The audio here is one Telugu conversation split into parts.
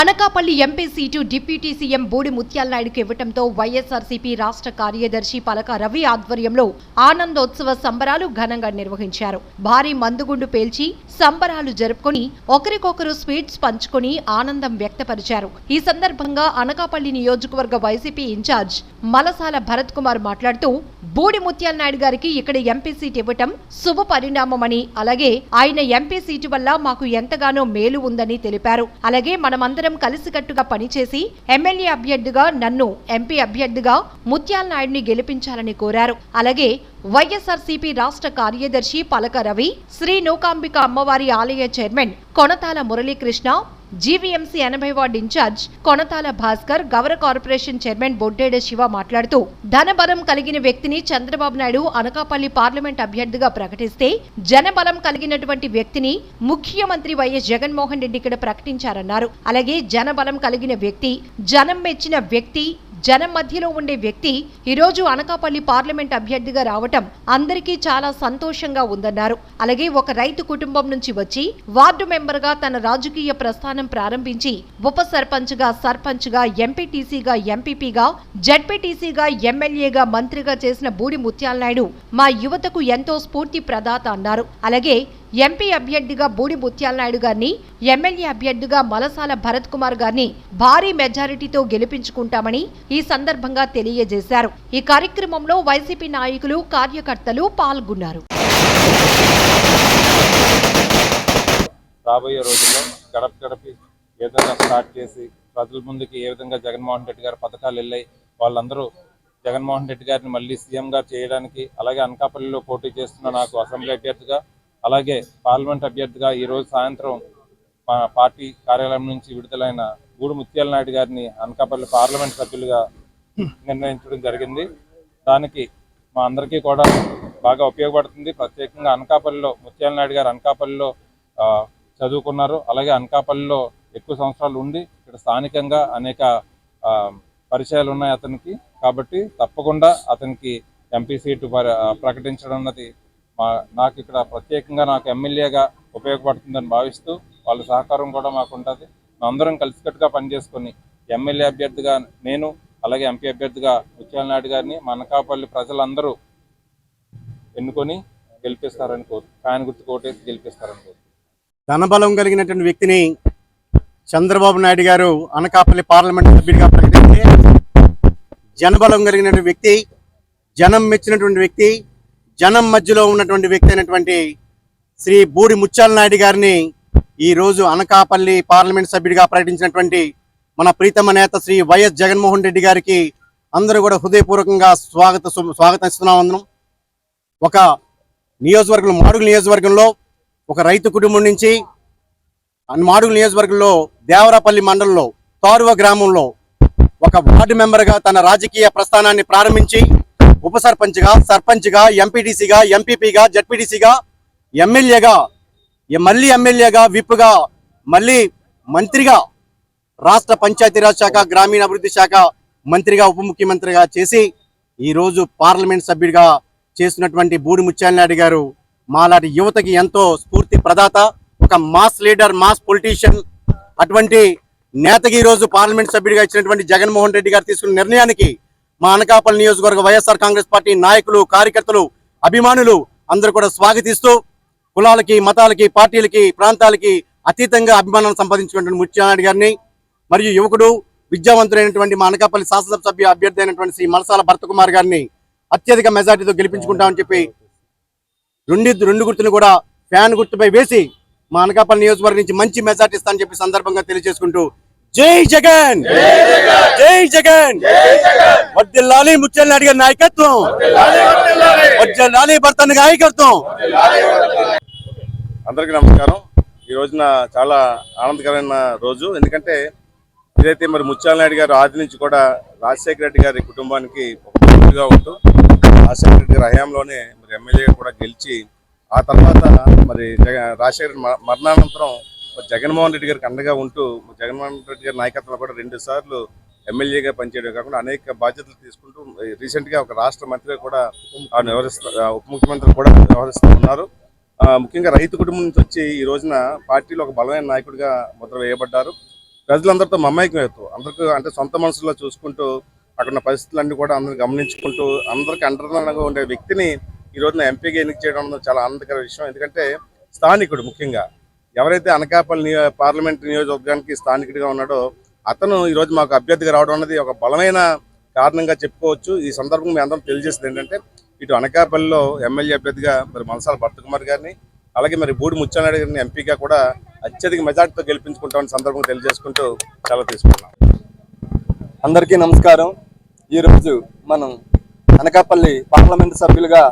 Anakapalli MP seat deputy CM Boodi Muthyala నాయుడుకు ఇవ్వటంతో వైఎస్ఆర్సీపీ రాష్ట్ర కార్యదర్శి పలక రవి ఆధ్వర్యంలో ఆనందోత్సవ సంబరాలు ఘనంగా నిర్వహించారు. భారీ మందుగుండు పేల్చి సంబరాలు జరుపుకొని ఒకరికొకరు స్వీట్స్ పంచుకొని ఆనందం వ్యక్తపరిచారు. ఈ సందర్భంగా అనకాపల్లి నియోజకవర్గ వైసీపీ ఇన్ఛార్జ్ మలసాల భరత్ కుమార్ మాట్లాడుతూ బూడి ముత్యాల నాయుడు గారికి ఇక్కడ ఎంపీ సీట్ ఇవ్వటం శుభ పరిణామమని అలాగే ఆయన ఎంపీ సీటు వల్ల మాకు ఎంతగానో మేలు ఉందని తెలిపారు. అలాగే మనమందరం కలిసికట్టుగా పనిచేసి ఎమ్మెల్యే అభ్యర్థిగా నన్ను ఎంపీ అభ్యర్థిగా ముత్యాల నాయుడిని గెలిపించాలని కోరారు. అలాగే వైఎస్ఆర్సీపీ రాష్ట్ర కార్యదర్శి పలక రవి శ్రీ నూకాంబిక అమ్మవారి ఆలయ చైర్మన్ కొనతాల మురళీకృష్ణ జీవీఎంసీ ఎనభై ward incharge Konathala Bhaskar Gowra corporation chairman Boddeda Siva మాట్లాడుతూ ధనబలం కలిగిన వ్యక్తిని చంద్రబాబు నాయుడు అనకాపల్లి పార్లమెంట్ అభ్యర్థిగా ప్రకటిస్తే జనబలం కలిగినటువంటి వ్యక్తిని ముఖ్యమంత్రి వైఎస్ జగన్మోహన్ రెడ్డి ఇక్కడ ప్రకటించారన్నారు. అలాగే జనబలం కలిగిన వ్యక్తి జనం మెచ్చిన వ్యక్తి జనం మధ్యలో ఉండే వ్యక్తి ఈరోజు అనకాపల్లి పార్లమెంట్ అభ్యర్థిగా రావటం అందరికీ చాలా సంతోషంగా ఉందన్నారు. అలాగే ఒక రైతు కుటుంబం నుంచి వచ్చి వార్డు మెంబర్గా తన రాజకీయ ప్రస్థానం ప్రారంభించి ఉప సర్పంచ్గా సర్పంచ్గా ఎంపీటీసీగా ఎంపీపీగా జడ్పీటీసీగా ఎమ్మెల్యేగా మంత్రిగా చేసిన బూడి ముత్యాలనాయుడు మా యువతకు ఎంతో స్ఫూర్తి ప్రదాత అన్నారు. అలాగే ఎంపీ అభ్యర్థిగా బూడి ముత్యాలనాయుడు గారిని ఎమ్మెల్యే అభ్యర్థిగా మలసాల భరత్ కుమార్ గారిని భారీ మెజారిటీతో గెలిపించుకుంటామని ఈ సందర్భంగా తెలియజేశారు. ఈ కార్యక్రమంలో వైసీపీ నాయకులు కార్యకర్తలు పాల్గొన్నారు. రాబోయే రోజుల్లో గడప గడపి స్టార్ట్ చేసి ప్రజల ముందుకి ఏ విధంగా జగన్మోహన్ రెడ్డి గారి పథకాలు వెళ్ళాయి వాళ్ళందరూ జగన్మోహన్ రెడ్డి గారిని మళ్ళీ సీఎంగా చేయడానికి అలాగే అనకాపల్లిలో పోటీ చేస్తున్న నాకు అసెంబ్లీ అభ్యర్థిగా అలాగే పార్లమెంట్ అభ్యర్థిగా ఈరోజు సాయంత్రం మా పార్టీ కార్యాలయం నుంచి విడుదలైన గూడు ముత్యాల నాయుడు గారిని అనకాపల్లి పార్లమెంట్ సభ్యులుగా నిర్ణయించడం జరిగింది. దానికి మా అందరికీ కూడా బాగా ఉపయోగపడుతుంది. ప్రత్యేకంగా అనకాపల్లిలో ముత్యాల నాయుడు గారు అనకాపల్లిలో చదువుకున్నారు. అలాగే అనకాపల్లిలో ఎక్కువ సంవత్సరాలు ఉండి ఇక్కడ స్థానికంగా అనేక పరిచయాలు ఉన్నాయి అతనికి. కాబట్టి తప్పకుండా అతనికి ఎంపీ సీటు ప్రకటించడం అన్నది మా నాకు ఇక్కడ ప్రత్యేకంగా నాకు ఎమ్మెల్యేగా ఉపయోగపడుతుందని భావిస్తూ వాళ్ళ సహకారం కూడా మాకు ఉంటుంది. అందరం కలిసికట్టుగా పనిచేసుకొని ఎమ్మెల్యే అభ్యర్థిగా నేను అలాగే ఎంపీ అభ్యర్థిగా ముత్యాల నాయుడు గారిని మనకాపల్లి అనకాపల్లి ప్రజలందరూ ఎన్నుకొని గెలిపిస్తారని కోరు ఫ్యాన్ గుర్తు కోటేసి గెలిపిస్తారని కోరు. ధనబలం కలిగినటువంటి వ్యక్తిని చంద్రబాబు నాయుడు గారు అనకాపల్లి పార్లమెంట్ సభ్యుడిగా ప్రకటిస్తే జనబలం కలిగినటువంటి వ్యక్తి జనం మెచ్చినటువంటి వ్యక్తి జనం మధ్యలో ఉన్నటువంటి వ్యక్తి అయినటువంటి శ్రీ బూడి ముత్యాల నాయుడు గారిని ఈ రోజు అనకాపల్లి పార్లమెంట్ సభ్యుడిగా ప్రకటించినటువంటి మన ప్రీతమ నేత శ్రీ వైఎస్ జగన్మోహన్ రెడ్డి గారికి అందరూ కూడా హృదయపూర్వకంగా స్వాగత స్వాగతం ఇస్తున్నాం అందరం. ఒక నియోజకవర్గంలో మాడుగుల నియోజకవర్గంలో ఒక రైతు కుటుంబం నుంచి మాడుగుల నియోజకవర్గంలో దేవరాపల్లి మండలంలో తారువ గ్రామంలో ఒక వార్డు మెంబర్గా తన రాజకీయ ప్రస్థానాన్ని ప్రారంభించి ఉప సర్పంచ్గా సర్పంచ్గా ఎంపీటీసీగా ఎంపీపీగా జడ్పీటీసీగా ఎమ్మెల్యేగా మళ్ళీ ఎమ్మెల్యేగా విప్గా మళ్ళీ మంత్రిగా రాష్ట్ర పంచాయతీరాజ్ శాఖ గ్రామీణాభివృద్ధి శాఖ మంత్రిగా ఉప ముఖ్యమంత్రిగా చేసి ఈరోజు పార్లమెంట్ సభ్యుడిగా చేసినటువంటి బూడి ముత్యాలనాయుడు గారు మాలాంటి యువతకి ఎంతో స్ఫూర్తి ప్రదాత ఒక మాస్ లీడర్ మాస్ పొలిటీషియన్ అటువంటి నేతకి ఈరోజు రోజు పార్లమెంట్ సభ్యుడిగా ఇచ్చినటువంటి జగన్మోహన్ రెడ్డి గారు తీసుకున్న నిర్ణయానికి మా అనకాపల్లి నియోజకవర్గ వైఎస్ఆర్ కాంగ్రెస్ పార్టీ నాయకులు కార్యకర్తలు అభిమానులు అందరూ కూడా స్వాగతిస్తూ కులాలకి మతాలకి పార్టీలకి ప్రాంతాలకి అతీతంగా అభిమానాన్ని సంపాదించుకున్నటువంటి ముత్యానాయుడు గారిని మరియు యువకుడు విద్యావంతుడైనటువంటి మా అనకాపల్లి శాసనసభ సభ్య అభ్యర్థి అయినటువంటి శ్రీ మలసాల భరత్కుమార్ గారిని అత్యధిక మెజార్టీతో గెలిపించుకుంటామని చెప్పి రెండు రెండు గుర్తులు కూడా ఫ్యాన్ గుర్తుపై వేసి మా అనకాపల్లి నియోజకవర్గం నుంచి మంచి మెజార్టీ ఇస్తానని చెప్పి సందర్భంగా తెలియజేసుకుంటూ జై జగన్! జై జగన్! వడ్డిల్లాలి ముత్యాల నాయుడు గారి నాయకత్వం! వడ్డిల్లాలి భర్త నాయకత్వం! అందరికీ నమస్కారం. ఈ రోజున చాలా ఆనందకరమైన రోజు. ఎందుకంటే ఏదైతే మరి ముత్యాల నాయుడు గారు ఆది నుంచి కూడా రాజశేఖర రెడ్డి గారి కుటుంబానికి ఒక ఉంటూ రాజశేఖర రెడ్డి గారి హయాంలోనే మరి ఎమ్మెల్యేగా కూడా గెలిచి ఆ తర్వాత మరి రాజశేఖర మరణానంతరం మరి జగన్మోహన్ రెడ్డి గారికి అండగా ఉంటూ జగన్మోహన్ రెడ్డి గారి నాయకత్వంలో కూడా రెండు సార్లు ఎమ్మెల్యేగా పనిచేయడం కాకుండా అనేక బాధ్యతలు తీసుకుంటూ రీసెంట్గా ఒక రాష్ట్ర మంత్రిగా కూడా వ్యవహరిస్తూ ఉప ముఖ్యమంత్రి కూడా వ్యవహరిస్తూ ఉన్నారు. ముఖ్యంగా రైతు కుటుంబం నుంచి వచ్చి ఈ రోజున పార్టీలో ఒక బలమైన నాయకుడిగా ముద్ర వేయబడ్డారు. ప్రజలందరితో మమైకం అందరికీ అంటే సొంత మనసులో చూసుకుంటూ అక్కడ ఉన్న పరిస్థితులన్నీ కూడా అందరిని గమనించుకుంటూ అందరికీ అండర్గా ఉండే వ్యక్తిని ఈ రోజున ఎంపీగా ఎన్నిక చేయడం చాలా ఆనందకర విషయం. ఎందుకంటే స్థానికుడు ముఖ్యంగా ఎవరైతే అనకాపల్లి నియో పార్లమెంట్ నియోజకవర్గానికి స్థానికుడిగా ఉన్నాడో అతను ఈరోజు మాకు అభ్యర్థిగా రావడం అనేది ఒక బలమైన కారణంగా చెప్పుకోవచ్చు. ఈ సందర్భంగా మేము అందరం తెలియజేస్తుంది ఏంటంటే ఇటు అనకాపల్లిలో ఎమ్మెల్యే అభ్యర్థిగా మరి మనసాల భర్తకుమార్ గారిని అలాగే మరి బూడి ముచ్చానాయుడు గారిని ఎంపీగా కూడా అత్యధిక మెజార్టీతో గెలిపించుకుంటామని సందర్భంగా తెలియజేసుకుంటూ చాలా తీసుకున్నాం అందరికీ నమస్కారం. ఈరోజు మనం అనకాపల్లి పార్లమెంట్ సభ్యులుగా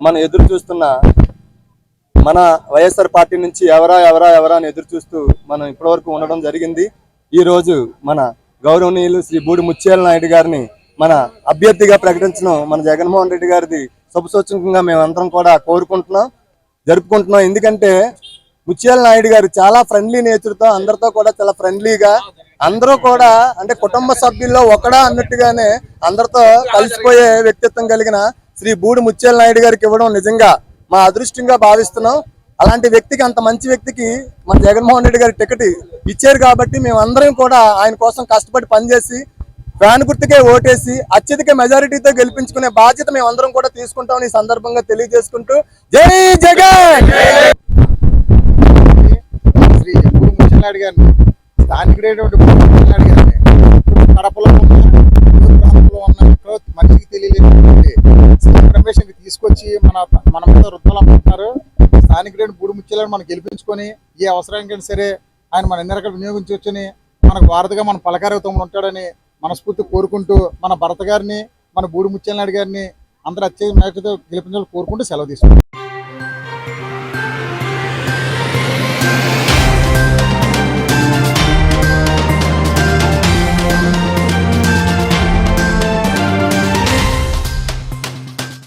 మనం ఎదురు చూస్తున్న మన వైఎస్ఆర్ పార్టీ నుంచి ఎవరా ఎవరా ఎవరా అని ఎదురు చూస్తూ మనం ఇప్పటివరకు ఉండడం జరిగింది. ఈరోజు మన గౌరవనీయులు శ్రీ బూడి ముత్యాల నాయుడు గారిని మన అభ్యర్థిగా ప్రకటించడం మన జగన్మోహన్ రెడ్డి గారిది శుభసూచకంగా మేమందరం కూడా కోరుకుంటున్నాం జరుపుకుంటున్నాం. ఎందుకంటే ముత్యాల నాయుడు గారు చాలా ఫ్రెండ్లీ నేచర్తో అందరితో కూడా చాలా ఫ్రెండ్లీగా అందరూ కూడా అంటే కుటుంబ సభ్యుల్లో ఒకడా అన్నట్టుగానే అందరితో కలిసిపోయే వ్యక్తిత్వం కలిగిన శ్రీ బూడి ముత్యాల నాయుడు గారికి ఇవ్వడం నిజంగా మా అదృష్టంగా భావిస్తున్నాం అలాంటి వ్యక్తికి అంత మంచి వ్యక్తికి మన జగన్మోహన్ రెడ్డి గారి టికెట్ ఇచ్చారు కాబట్టి మేము అందరం కూడా ఆయన కోసం కష్టపడి పనిచేసి ఫ్యాన్ గుర్తుకే ఓటేసి అత్యధిక మెజారిటీతో గెలిపించుకునే బాధ్యత మేము అందరం కూడా తీసుకుంటాం ఈ సందర్భంగా తెలియజేసుకుంటూ జై జగన్ శ్రీ ఎప్పుడు గారిని స్థానికుడైనటువంటి గారిని ఇప్పుడు కడపలో ఉన్న ప్రాంతంలో ఉన్న మనిషికి తెలియలేనటువంటి రమేష్ని తీసుకొచ్చి మన మనమంతా మీద రుద్దాలనుకుంటున్నారు స్థానికుడైన బూడి ముత్యాలను మనం గెలిపించుకొని ఏ అవసరానికైనా సరే ఆయన మన ఎన్ని రకాలు వినియోగించవచ్చని మనకు వారధిగా మన పలకారవుతూ ఉంటాడని మనస్ఫూర్తి కోరుకుంటూ మన భరత గారిని మన బూడి ముత్యాలనాయుడు గారిని అందరూ అత్యధిక మేకతో గెలిపించాలని కోరుకుంటూ సెలవు తీసుకుంటాం